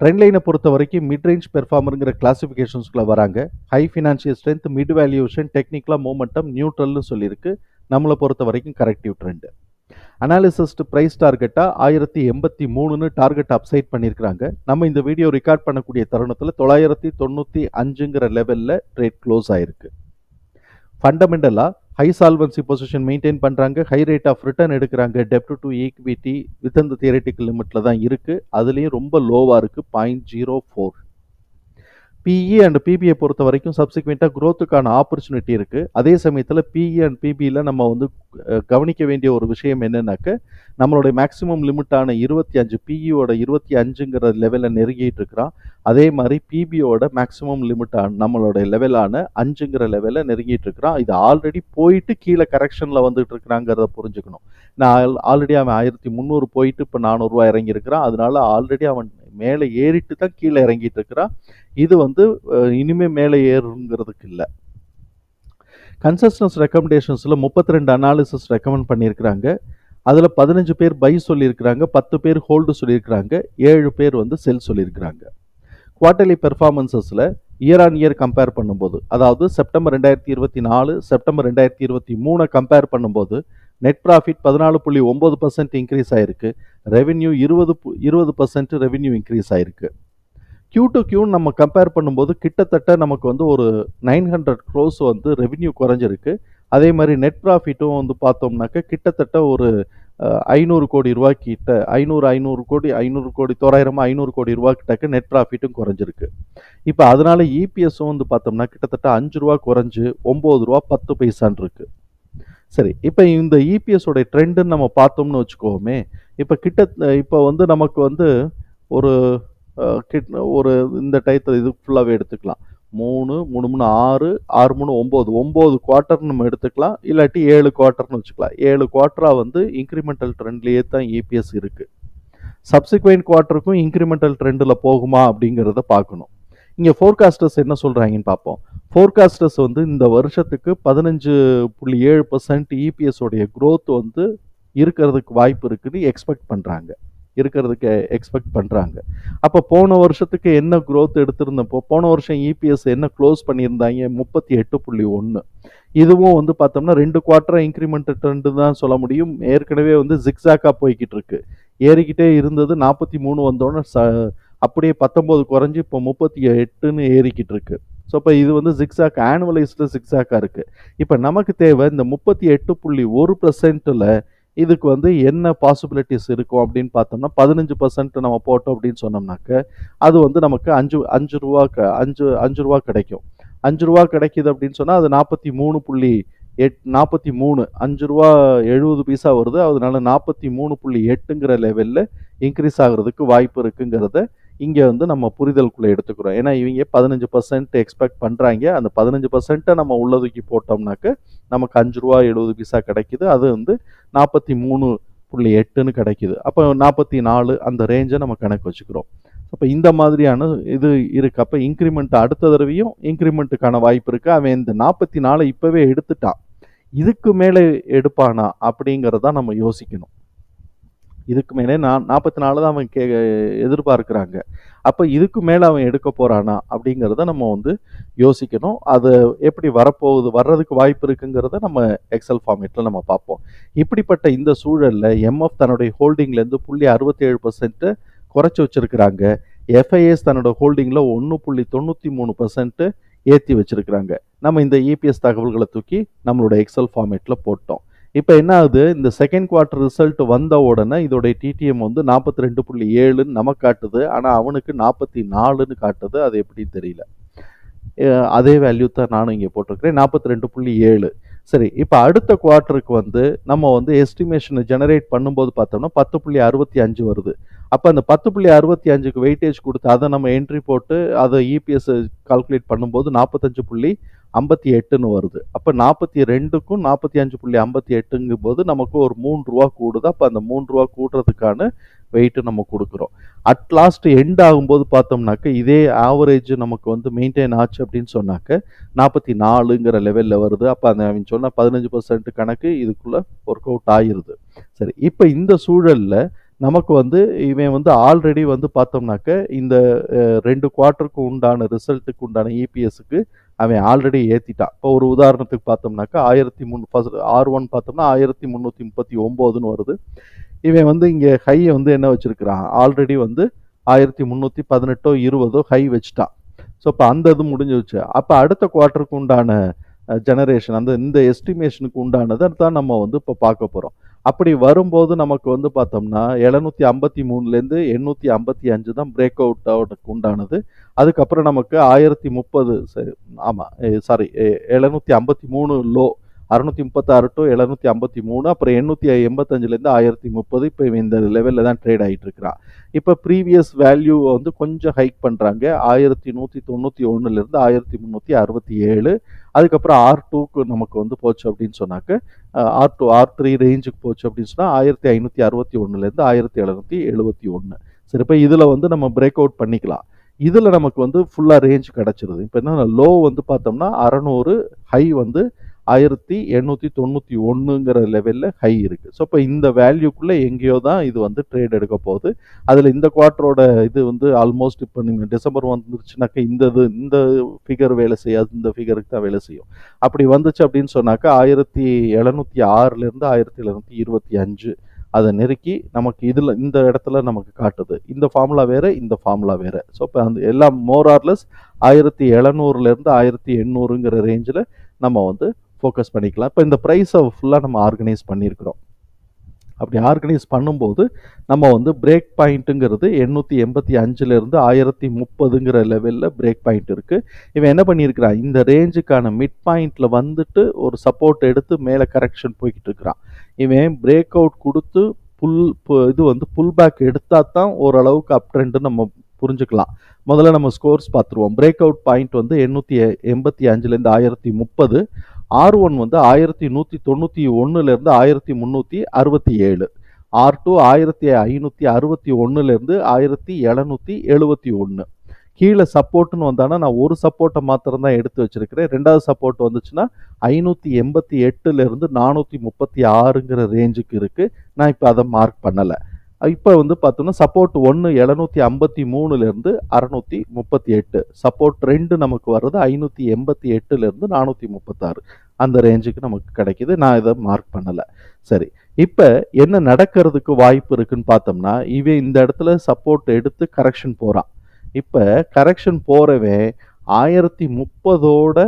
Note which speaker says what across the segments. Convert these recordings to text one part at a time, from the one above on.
Speaker 1: Trend லைனை பொறுத்த வரைக்கும் மிட் ரேஞ்ச் பெர்ஃபார்மருங்கிற கிளாஸிஃபிகேஷன்ஸ்குள்ளே வராங்க. High financial strength mid valuation டெக்னிக்கலாக மூமெண்டம் நியூட்ரல்னு சொல்லியிருக்கு. நம்மளை பொறுத்த வரைக்கும் கரெக்டிவ் ட்ரெண்டு அனாலிசிஸ்ட் ப்ரைஸ் டார்கெட்டாக ஆயிரத்தி எண்பத்தி மூணுன்னு டார்கெட் அப்சைட் பண்ணியிருக்கிறாங்க. நம்ம இந்த வீடியோ ரெக்கார்ட் பண்ணக்கூடிய தருணத்தில் தொள்ளாயிரத்தி தொண்ணூற்றி அஞ்சுங்கிற லெவலில் ட்ரேட் க்ளோஸ் ஆயிருக்கு. ஃபண்டமெண்டலாக ஹை சால்வன்சி பொசிஷன் மெயின்டைன் பண்ணுறாங்க ஹை ரேட் ஆஃப் ரிட்டர்ன் எடுக்கிறாங்க. டெப்ட் டு ஈக்விட்டி வித் இந்த தியரட்டிக்கல் லிமிட்டில் தான் இருக்குது அதுலேயும் ரொம்ப லோவாக இருக்குது point zero four PE and பிபியை பொறுத்த வரைக்கும் சப்சிக்வெண்ட்டாக க்ரோத்துக்கான ஆப்பர்ச்சுனிட்டி இருக்குது அதே சமயத்தில் பிஇ அண்ட் பிபியில் நம்ம வந்து கவனிக்க வேண்டிய ஒரு விஷயம் என்னென்னாக்க நம்மளுடைய மேக்ஸிமம் லிமிட்டான இருபத்தி அஞ்சு பிஇயோட இருபத்தி அஞ்சுங்கிற லெவலில் நெருங்கிட்டு இருக்கிறான். அதே மாதிரி பிபியோட மேக்ஸிமம் லிமிட்டான நம்மளோட லெவலான அஞ்சுங்கிற லெவலில் நெருங்கிட்டு இருக்கிறான். இது ஆல்ரெடி போயிட்டு கீழே கரெக்ஷனில் வந்துட்டு இருக்கிறாங்கிறத புரிஞ்சுக்கணும். நான் ஆல்ரெடி அவன் ஆயிரத்தி முந்நூறு போயிட்டு இப்போ நானூறுரூவா இறங்கியிருக்கிறான். அதனால ஆல்ரெடி அவன் மேலே ஏறிட்டு தான் கீழே இறங்கிட்டு இருக்கிறான் இது வந்து இனிமே மேலே ஏறுங்கிறதுக்கு இல்லை. கன்சஸ்டன்ஸ் ரெக்கமெண்டேஷன்ஸில் முப்பத்தி ரெண்டு அனாலிசிஸ் ரெக்கமெண்ட் பண்ணியிருக்கிறாங்க. அதில் பதினஞ்சு பேர் பை சொல்லியிருக்கிறாங்க பத்து பேர் ஹோல்டு சொல்லியிருக்கிறாங்க ஏழு பேர் வந்து செல் சொல்லியிருக்கிறாங்க. குவார்ட்டர்லி பெர்ஃபார்மன்சஸில் இயர் ஆன் இயர் கம்பேர் பண்ணும்போது அதாவது செப்டம்பர் ரெண்டாயிரத்தி இருபத்தி நாலு செப்டம்பர் ரெண்டாயிரத்தி இருபத்தி மூணை கம்பேர் பண்ணும்போது நெட் ப்ராஃபிட் பதினாலு புள்ளி ஒம்பது பர்சன்ட் இன்க்ரீஸ் ஆயிருக்கு. ரெவென்யூ இருபது பு- இருபது பர்சன்ட் ரெவென்யூ இன்க்ரீஸ் ஆயிருக்கு. கியூ டு கியூன்னு நம்ம கம்பேர் பண்ணும்போது கிட்டத்தட்ட நமக்கு வந்து ஒரு நைன் ஹண்ட்ரட் க்ரோஸ் வந்து ரெவென்யூ குறைஞ்சிருக்கு. அதே மாதிரி நெட் ப்ராஃபிட்டும் வந்து பார்த்தோம்னாக்க கிட்டத்தட்ட ஒரு ஐநூறு கோடி ரூபாய்க்கிட்ட ஐநூறு ஐநூறு கோடி ஐநூறு கோடி தோராயிரமாக ஐநூறு கோடி ரூபாய் நெட் ப்ராஃபிட்டும் குறைஞ்சிருக்கு. இப்போ அதனால இபிஎஸும் வந்து பார்த்தோம்னா கிட்டத்தட்ட அஞ்சு ரூபா குறைஞ்சு ஒம்பது ரூபா பத்து பைசான் இருக்குது சரி இப்போ இந்த இபிஎஸ் ட்ரெண்டுன்னு நம்ம பார்த்தோம்னு வச்சுக்கோமே இப்போ கிட்ட இப்போ வந்து நமக்கு வந்து ஒரு கிட் ஒரு இந்த டயத்தில் இது ஃபுல்லாகவே எடுத்துக்கலாம். மூணு மூணு மூணு ஆறு ஆறு மூணு ஒம்பது. ஒம்பது குவார்ட்டர் நம்ம எடுத்துக்கலாம். இல்லாட்டி ஏழு குவார்ட்டர்னு வச்சுக்கலாம். ஏழு குவார்ட்டராக வந்து இன்க்ரிமெண்டல் ட்ரெண்ட்லேயே தான் இபிஎஸ் இருக்குது சப்சிக்வெண்ட் குவார்ட்டருக்கும் இன்க்ரிமெண்டல் ட்ரெண்டில் போகுமா அப்படிங்கிறத பார்க்கணும். இங்கே ஃபோர்காஸ்டர்ஸ் என்ன சொல்கிறாங்கன்னு பார்ப்போம். ஃபோர்காஸ்டர்ஸ் வந்து இந்த வருஷத்துக்கு பதினஞ்சு புள்ளி ஏழு பர்சன்ட் இபிஎஸோடைய க்ரோத் வந்து இருக்கிறதுக்கு வாய்ப்பு இருக்குன்னு எக்ஸ்பெக்ட் பண்ணுறாங்க இருக்கிறதுக்கு எக்ஸ்பெக்ட் பண்ணுறாங்க அப்போ போன வருஷத்துக்கு என்ன க்ரோத் எடுத்திருந்தப்போ போன வருஷம் இபிஎஸ் என்ன க்ளோஸ் பண்ணியிருந்தாங்க? முப்பத்தி எட்டு புள்ளி ஒன்று இதுவும் வந்து பார்த்தோம்னா ரெண்டு குவார்ட்டராக இன்க்ரிமெண்ட் ட்ரெண்டு தான் சொல்ல முடியும். ஏற்கனவே வந்து ஜிக்ஸாக்காக போய்கிட்டு இருக்கு. ஏறிக்கிட்டே இருந்தது நாற்பத்தி மூணு வந்தோடனே ச அப்படியே பத்தொம்போது குறைஞ்சி இப்போ முப்பத்தி எட்டுன்னு ஏறிக்கிட்டு இருக்கு ஸோ இப்போ இது வந்து சிக்ஸாக் ஆனுவலைஸ்டு சிக்ஸாக்காக இருக்குது இப்போ நமக்கு தேவை இந்த முப்பத்தி எட்டு புள்ளி ஒரு பர்சன்ட்டில் இதுக்கு வந்து என்ன பாசிபிலிட்டிஸ் இருக்கும் அப்படின்னு பார்த்தோம்னா பதினஞ்சு பர்சன்ட் நம்ம போட்டோம் அப்படின்னு சொன்னோம்னாக்க அது வந்து நமக்கு அஞ்சு அஞ்சு ரூபா க அஞ்சு அஞ்சு ரூபா கிடைக்கும். அஞ்சு ரூபா கிடைக்குது அப்படின்னு சொன்னால் அது நாற்பத்தி மூணு புள்ளி எட் நாற்பத்தி மூணு அஞ்சு ரூபா எழுபது பைசா வருது. அதனால நாற்பத்தி மூணு புள்ளி எட்டுங்கிற லெவலில் இன்க்ரீஸ் ஆகிறதுக்கு வாய்ப்பு இருக்குங்கிறத இங்கே வந்து நம்ம புரிதலுக்குள்ளே எடுத்துக்கிறோம். ஏன்னா இவங்க பதினஞ்சு பர்சன்ட் எக்ஸ்பெக்ட் பண்ணுறாங்க அந்த பதினஞ்சு பர்சன்ட்டை நம்ம உள்ள தூக்கி போட்டோம்னாக்க நமக்கு அஞ்சு ரூபா எழுபது பைசா கிடைக்குது. அது வந்து நாற்பத்தி மூணு புள்ளி எட்டுன்னு கிடைக்குது. அப்போ நாற்பத்தி நாலு அந்த ரேஞ்சை நம்ம கணக்கு வச்சுக்கிறோம். அப்போ இந்த மாதிரியான இது இருக்கு. அப்போ இன்க்ரிமெண்ட் அடுத்த தடவையும் இன்க்ரிமெண்ட்டுக்கான வாய்ப்பு இருக்குது அவன் இந்த நாற்பத்தி நாலு இப்போவே எடுத்துட்டான். இதுக்கு மேலே எடுப்பானா அப்படிங்கிறத நம்ம யோசிக்கணும். இதுக்கு மேலே நான் நாற்பத்தி நாலு தான் அவன் கே எதிர்பார்க்குறாங்க. அப்போ இதுக்கு மேலே அவன் எடுக்க போகிறானா அப்படிங்கிறத நம்ம வந்து யோசிக்கணும். அது எப்படி வரப்போகுது வர்றதுக்கு வாய்ப்பு இருக்குங்கிறத நம்ம எக்ஸல் ஃபார்மேட்டில் நம்ம பார்ப்போம். இப்படிப்பட்ட இந்த சூழலில் எம்எஃப் தன்னுடைய ஹோல்டிங்லேருந்து புள்ளி அறுபத்தேழு பர்சன்ட்டு குறைச்சி வச்சுருக்கிறாங்க. எஃப்ஐஎஸ் தன்னோட ஹோல்டிங்கில் ஒன்று புள்ளி தொண்ணூற்றி மூணு பர்சன்ட்டு ஏற்றி வச்சிருக்கிறாங்க. நம்ம இந்த இபிஎஸ் தகவல்களை தூக்கி நம்மளோட எக்ஸல் ஃபார்மேட்டில் போட்டோம். இப்போ என்ன ஆகுது? இந்த செகண்ட் குவார்ட்டர் ரிசல்ட் வந்த உடனே இதோடைய டிடிஎம் வந்து நாற்பத்தி ரெண்டு புள்ளி ஏழுன்னு நமக்கு காட்டுது. ஆனால் அவனுக்கு நாற்பத்தி நாலுன்னு காட்டுது. அது எப்படின்னு தெரியல. அதே வேல்யூ தான் நானும் இங்கே போட்டிருக்கிறேன். நாற்பத்தி ரெண்டு புள்ளி ஏழு. சரி இப்போ அடுத்த குவார்ட்டருக்கு வந்து நம்ம வந்து எஸ்டிமேஷனை ஜெனரேட் பண்ணும்போது பார்த்தோம்னா பத்து புள்ளி அறுபத்தி அஞ்சு வருது. அப்போ அந்த பத்து புள்ளி அறுபத்தி அஞ்சுக்கு வெயிட்டேஜ் கொடுத்து அதை நம்ம என்ட்ரி போட்டு அதை இபிஎஸ் கால்குலேட் பண்ணும்போது நாற்பத்தஞ்சு புள்ளி ஐம்பத்தி எட்டுன்னு வருது. அப்போ நாற்பத்தி ரெண்டுக்கும் நாற்பத்தி அஞ்சு புள்ளி ஐம்பத்தி எட்டுங்கும் போது நமக்கு ஒரு மூணு ரூபா கூடுது. அப்போ அந்த மூணு ரூபா கூடுறதுக்கான வெயிட்டு நம்ம கொடுக்குறோம். அட் லாஸ்ட் எண்ட் ஆகும்போது பார்த்தோம்னாக்க இதே ஆவரேஜ் நமக்கு வந்து மெயின்டைன் ஆச்சு அப்படின்னு சொன்னாக்க நாற்பத்தி நாலுங்கிற லெவலில் வருது. அப்போ அந்த அவன் சொன்ன பதினஞ்சு பர்சன்ட் கணக்கு இதுக்குள்ளே ஒர்க் அவுட் ஆகிருது சரி இப்போ இந்த சூழலில் நமக்கு வந்து இவன் வந்து ஆல்ரெடி வந்து பார்த்தோம்னாக்க இந்த ரெண்டு குவார்ட்டருக்கு உண்டான ரிசல்ட்டுக்கு உண்டான இபிஎஸ்க்கு அவன் ஆல்ரெடி ஏற்றிட்டான் இப்போ ஒரு உதாரணத்துக்கு பார்த்தோம்னாக்கா ஆயிரத்தி முன் ஃபஸ்ட் ஆர் ஒன் பார்த்தோம்னா ஆயிரத்தி முந்நூற்றி முப்பத்தி ஒம்போதுன்னு வருது. இவன் வந்து இங்கே ஹையை வந்து என்ன வச்சுருக்கிறான்? ஆல்ரெடி வந்து ஆயிரத்தி முந்நூற்றி பதினெட்டோ இருபதோ ஹை வச்சுட்டான். ஸோ இப்போ அந்த இது முடிஞ்சிருச்சு அப்போ அடுத்த குவார்ட்டருக்கு உண்டான ஜெனரேஷன் அந்த இந்த எஸ்டிமேஷனுக்கு உண்டானதை தான் நம்ம வந்து இப்போ பார்க்க போகிறோம் அப்படி வரும்போது நமக்கு வந்து பார்த்தோம்னா எழுநூற்றி ஐம்பத்தி மூணுலேருந்து எண்ணூற்றி ஐம்பத்தி அஞ்சு தான் பிரேக் அவுட் அவுட்டுக்கு உண்டானது. அதுக்கப்புறம் நமக்கு ஆயிரத்தி முப்பது சரி ஆமாம் சாரி எழுநூற்றி ஐம்பத்தி மூணு லோ அறுநூத்தி முப்பத்தாறு டு எழுநூத்தி ஐம்பத்தி மூணு அப்புறம் எண்ணூற்றி எண்பத்தஞ்சிலேருந்து ஆயிரத்தி முப்பது இப்போ இந்த லெவலில் தான் ட்ரேட் ஆகிட்டு இருக்கிறா இப்போ ப்ரீவியஸ் வேல்யூ வந்து கொஞ்சம் ஹைக் பண்ணுறாங்க ஆயிரத்தி நூற்றி தொண்ணூற்றி ஒன்றுலேருந்து ஆயிரத்தி முந்நூற்றி அறுபத்தி ஏழு அதுக்கப்புறம் ஆர் டூக்கு நமக்கு வந்து போச்சு அப்படின்னு சொன்னாக்க ஆர் டூ ஆர் த்ரீ ரேஞ்சுக்கு போச்சு அப்படின்னு சொன்னால் ஆயிரத்தி ஐநூற்றி அறுபத்தி ஒன்றுலேருந்து ஆயிரத்தி எழுநூற்றி எழுபத்தி ஒன்று சரி இப்போ இதில் வந்து நம்ம பிரேக் அவுட் பண்ணிக்கலாம். இதில் நமக்கு வந்து ஃபுல்லாக ரேஞ்ச் கிடச்சிருது. இப்போ என்ன லோ வந்து பார்த்தோம்னா அறநூறு ஹை வந்து ஆயிரத்தி எண்ணூற்றி தொண்ணூற்றி ஒன்றுங்கிற லெவலில் ஹை இருக்குது ஸோ இப்போ இந்த வேல்யூக்குள்ளே எங்கேயோ தான் இது வந்து ட்ரேட் எடுக்க போகுது. அதில் இந்த குவார்ட்டரோட இது வந்து ஆல்மோஸ்ட் இப்போ நீங்கள் டிசம்பர் வந்துருச்சுனாக்கா இந்த இது இந்த ஃபிகர் வேலை செய்யாது இந்த ஃபிகருக்கு தான் வேலை செய்யும். அப்படி வந்துச்சு அப்படின்னு சொன்னாக்கா ஆயிரத்தி எழுநூற்றி ஆறுலேருந்து ஆயிரத்தி எழுநூற்றி இருபத்தி அஞ்சு அதை நெருக்கி நமக்கு இதில் இந்த இடத்துல நமக்கு காட்டுது. இந்த ஃபார்முலா வேறு இந்த ஃபார்முலா வேறு. ஸோ இப்போ அந்த எல்லாம் மோரார்லெஸ் ஆயிரத்தி எழுநூறுலேருந்து ஆயிரத்தி எண்ணூறுங்கிற ரேஞ்சில் நம்ம வந்து ஃபோக்கஸ் பண்ணிக்கலாம். இப்போ இந்த ப்ரைஸை ஃபுல்லாக நம்ம ஆர்கனைஸ் பண்ணியிருக்கிறோம். அப்படி ஆர்கனைஸ் பண்ணும்போது நம்ம வந்து பிரேக் பாயிண்ட்டுங்கிறது எண்ணூற்றி எண்பத்தி அஞ்சுலேருந்து ஆயிரத்தி முப்பதுங்கிற லெவலில் பிரேக் பாயிண்ட் இருக்குது இவன் என்ன பண்ணியிருக்கிறான்? இந்த ரேஞ்சுக்கான மிட் பாயிண்டில் வந்துட்டு ஒரு சப்போர்ட் எடுத்து மேலே கரெக்ஷன் போய்கிட்டு இருக்கிறான். இவன் பிரேக் அவுட் கொடுத்து புல் இது வந்து புல் பேக் எடுத்தால் தான் ஓரளவுக்கு அப் ட்ரெண்டு நம்ம புரிஞ்சுக்கலாம். முதல்ல நம்ம ஸ்கோர்ஸ் பார்த்துருவோம். பிரேக் அவுட் பாயிண்ட் வந்து எண்ணூற்றி எண்பத்தி அஞ்சுலேருந்து ஆயிரத்தி முப்பது. ஆர் ஒன் வந்து ஆயிரத்தி நூற்றி தொண்ணூற்றி ஒன்றுலேருந்து ஆயிரத்தி முந்நூற்றி அறுபத்தி ஏழு. ஆர் டூ ஆயிரத்தி ஐநூற்றி அறுபத்தி ஒன்றுலேருந்து ஆயிரத்தி எழுநூற்றி எழுபத்தி ஒன்று கீழே சப்போர்ட்னு வந்தானா நான் ஒரு சப்போர்ட்டை மாத்திரம் தான் எடுத்து வச்சிருக்கிறேன். ரெண்டாவது சப்போர்ட் வந்துச்சுன்னா ஐநூற்றி எண்பத்தி எட்டுலேருந்து நானூற்றி முப்பத்தி ஆறுங்கிற ரேஞ்சுக்கு இருக்குது நான் இப்போ அதை மார்க் பண்ணலை. இப்போ வந்து பார்த்தோம்னா சப்போர்ட் ஒன்று எழுநூற்றி ஐம்பத்தி மூணுலேருந்து அறநூற்றி முப்பத்தி எட்டு. சப்போர்ட் ரெண்டு நமக்கு வர்றது ஐநூற்றி எண்பத்தி எட்டுலேருந்து நானூற்றி முப்பத்தாறு. அந்த ரேஞ்சுக்கு நமக்கு கிடைக்கிது. நான் இதை மார்க் பண்ணலை. சரி. இப்போ என்ன நடக்கிறதுக்கு வாய்ப்பு இருக்குன்னு பார்த்தோம்னா இவன் இந்த இடத்துல சப்போர்ட் எடுத்து கரெக்ஷன் போகிறான் இப்போ கரெக்ஷன் போகிறவன் ஆயிரத்தி முப்பதோட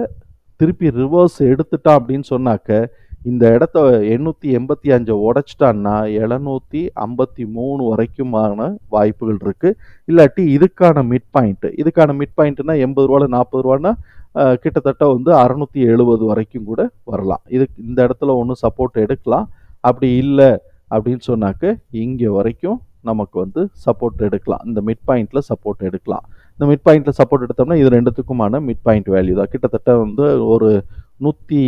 Speaker 1: திருப்பி ரிவர்ஸ் எடுத்துட்டான் அப்படின்னு சொன்னாக்க இந்த இடத்த எண்ணூற்றி எண்பத்தி அஞ்சை உடச்சிட்டான்னா எழுநூற்றி ஐம்பத்தி மூணு வரைக்குமான வாய்ப்புகள் இருக்குது இல்லாட்டி இதுக்கான மிட் பாயிண்ட்டு இதுக்கான மிட் பாயிண்ட்னா எண்பது ரூபாவில் நாற்பது ரூபான்னா கிட்டத்தட்ட வந்து அறநூற்றி எழுபது வரைக்கும் கூட வரலாம். இதுக்கு இந்த இடத்துல ஒன்று சப்போர்ட் எடுக்கலாம். அப்படி இல்லை அப்படின்னு சொன்னாக்க இங்கே வரைக்கும் நமக்கு வந்து சப்போர்ட் எடுக்கலாம். இந்த மிட் பாயிண்டில் சப்போர்ட் எடுக்கலாம். இந்த மிட் பாயிண்டில் சப்போர்ட் எடுத்தோம்னா இது ரெண்டுத்துக்குமான மிட் பாயிண்ட் வேல்யூ தான். கிட்டத்தட்ட வந்து ஒரு நூற்றி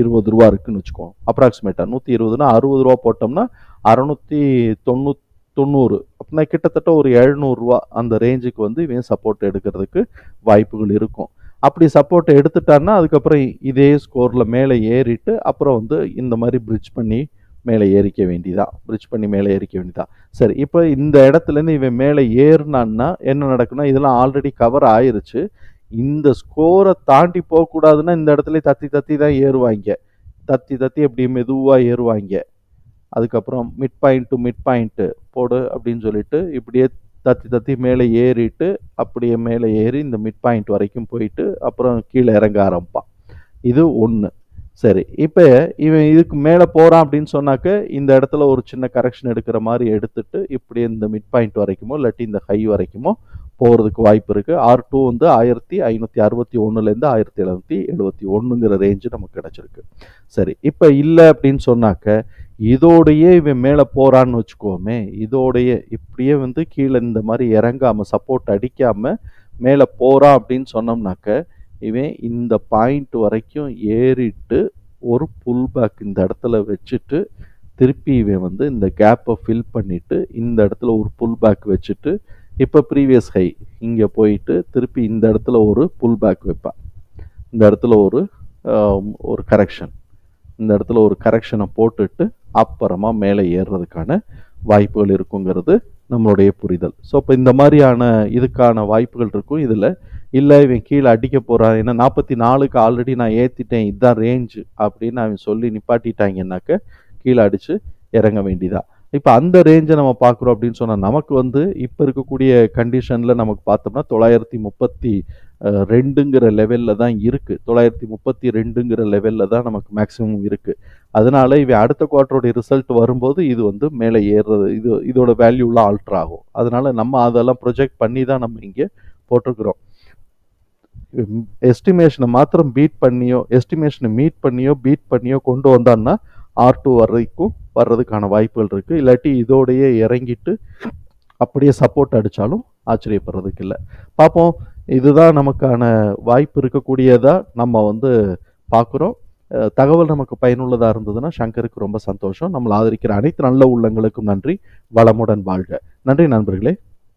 Speaker 1: இருபது ரூபா இருக்குன்னு வச்சுக்கோங்க அப்ராக்சிமேட்டாக நூற்றி இருபதுனா அறுபது ரூபா போட்டோம்னா அறநூற்றி தொண்ணூ தொண்ணூறு அப்படின்னா கிட்டத்தட்ட ஒரு எழுநூறுரூவா அந்த ரேஞ்சுக்கு வந்து இவன் சப்போர்ட் எடுக்கிறதுக்கு வாய்ப்புகள் இருக்கும். அப்படி சப்போர்ட் எடுத்துட்டான்னா அதுக்கப்புறம் இதே ஸ்கோரில் மேலே ஏறிட்டு அப்புறம் வந்து இந்த மாதிரி பிரிட்ஜ் பண்ணி மேலே ஏறிக்க வேண்டியதா? பிரிட்ஜ் பண்ணி மேலே ஏறிக்க வேண்டியதா? சரி இப்போ இந்த இடத்துலேருந்து இவன் மேலே ஏறினான்னா என்ன நடக்குன்னா இதெல்லாம் ஆல்ரெடி கவர் ஆயிருச்சு. இந்த ஸ்கோரை தாண்டி போகக்கூடாதுன்னா இந்த இடத்துல தத்தி தத்தி தான் ஏறுவாங்க. தத்தி தத்தி அப்படி மெதுவாக ஏறுவாங்க. அதுக்கப்புறம் mid point to mid point போடு அப்படின்னு சொல்லிட்டு இப்படியே தத்தி தத்தி மேலே ஏறிட்டு அப்படியே மேலே ஏறி இந்த மிட் பாயிண்ட் வரைக்கும் போயிட்டு அப்புறம் கீழே இறங்க ஆரம்பிப்பான். இது ஒன்று சரி இப்போ இவன் இதுக்கு மேலே போகிறான் அப்படின்னு சொன்னாக்க இந்த இடத்துல ஒரு சின்ன கரெக்ஷன் எடுக்கிற மாதிரி எடுத்துட்டு இப்படி இந்த மிட் பாயிண்ட் வரைக்குமோ இல்லாட்டி இந்த ஹை வரைக்குமோ போகிறதுக்கு வாய்ப்பு இருக்குது ஆர் டூ வந்து ஆயிரத்தி ஐநூற்றி அறுபத்தி ஒன்றுலேருந்து ஆயிரத்தி எழுநூற்றி எழுபத்தி ஒன்றுங்கிற ரேஞ்சு நமக்கு கிடச்சிருக்கு. சரி இப்போ இல்லை அப்படின்னு சொன்னாக்க இதோடையே இவன் மேலே போகிறான்னு வச்சுக்கோமே இதோடைய இப்படியே வந்து கீழே இந்த மாதிரி இறங்காமல் சப்போர்ட் அடிக்காமல் மேலே போகிறான் அப்படின்னு சொன்னோம்னாக்க இவன் இந்த பாயிண்ட் வரைக்கும் ஏறிட்டு ஒரு புல் பேக் இந்த இடத்துல வச்சுட்டு திருப்பி இவன் வந்து இந்த கேப்பை ஃபில் பண்ணிவிட்டு இந்த இடத்துல ஒரு புல் பேக் வச்சுட்டு இப்போ ப்ரீவியஸ் ஹை இங்கே போயிட்டு திருப்பி இந்த இடத்துல ஒரு புல் பேக் வைப்பேன் இந்த இடத்துல ஒரு ஒரு கரெக்ஷன் இந்த இடத்துல ஒரு கரெக்ஷனை போட்டுட்டு அப்புறமா மேலே ஏறுறதுக்கான வாய்ப்புகள் இருக்குங்கிறது நம்மளுடைய புரிதல். ஸோ இப்போ இந்த மாதிரியான இதுக்கான வாய்ப்புகள் இருக்கும். இதில் இல்லை இவன் கீழே அடிக்க போகிறான் ஏன்னா நாற்பத்தி நாலுக்கு ஆல்ரெடி நான் ஏற்றிட்டேன் இதுதான் ரேஞ்சு அப்படின்னு அவன் சொல்லி நிப்பாட்டிட்டாங்கன்னாக்க கீழே அடித்து இறங்க வேண்டியதா? இப்போ அந்த ரேஞ்சை நம்ம பார்க்குறோம் அப்படின்னு சொன்னால் நமக்கு வந்து இப்போ இருக்கக்கூடிய கண்டிஷனில் நமக்கு பார்த்தோம்னா தொள்ளாயிரத்தி முப்பத்தி ரெண்டுங்கிற லெவலில் தான் இருக்குது தொள்ளாயிரத்தி முப்பத்தி ரெண்டுங்கிற லெவலில் தான் நமக்கு மேக்ஸிமம் இருக்குது அதனால இவன் அடுத்த குவார்ட்டரோட ரிசல்ட் வரும்போது இது வந்து மேலே ஏறுறது இது இதோட வேல்யூலாம் ஆல்ட்ரு ஆகும். அதனால நம்ம அதெல்லாம் ப்ரொஜெக்ட் பண்ணி தான் நம்ம இங்கே போட்டிருக்கிறோம். எஸ்டிமேஷனை மாத்திரம் பீட் பண்ணியோ எஸ்டிமேஷனை மீட் பண்ணியோ பீட் பண்ணியோ கொண்டு வந்தான்னா ஆர் டூ வரைக்கும் வர்றதுக்கான வாய்ப்புகள் இருக்குது இல்லாட்டி இதோடையே இறங்கிட்டு அப்படியே சப்போர்ட் அடித்தாலும் ஆச்சரியப்படுறதுக்கு இல்லை. பார்ப்போம் இதுதான் நமக்கான வாய்ப்பு இருக்கக்கூடியதாக நம்ம வந்து பார்க்குறோம் தகவல் நமக்கு பயனுள்ளதாக இருந்ததுன்னா சங்கருக்கு ரொம்ப சந்தோஷம். நம்மளை ஆதரிக்கிற அனைத்து நல்ல உள்ளங்களுக்கும் நன்றி. வளமுடன் வாழ்க. நன்றி நண்பர்களே.